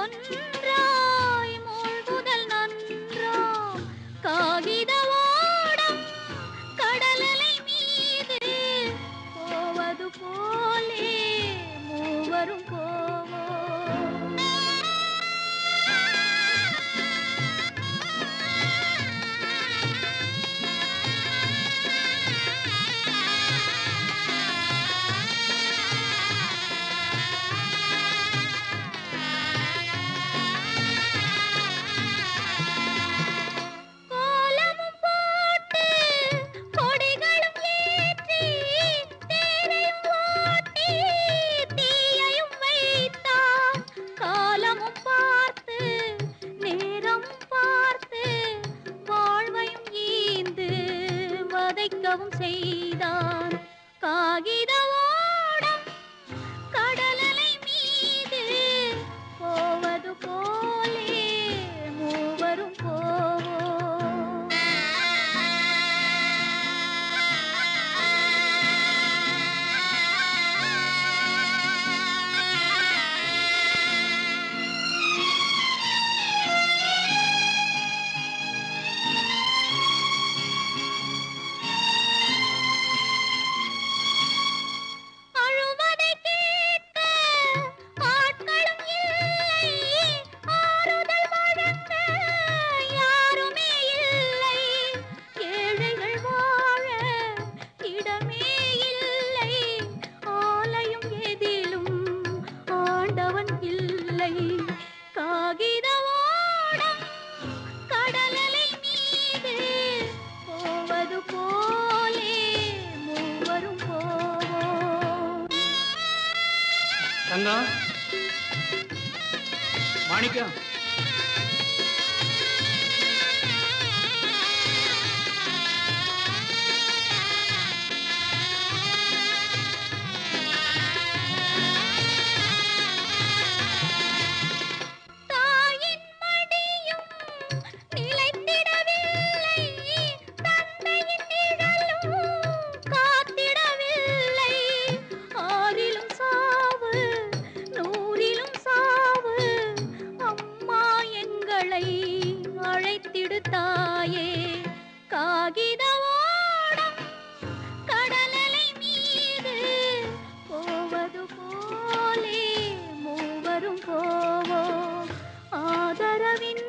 சொன்ன தங்கம் மாணிக்கம் அழைத்திடு தாயே. காகித ஓடம் கடலலை மீது. போவது போலே மூவரும் போவோம். ஆதரவின்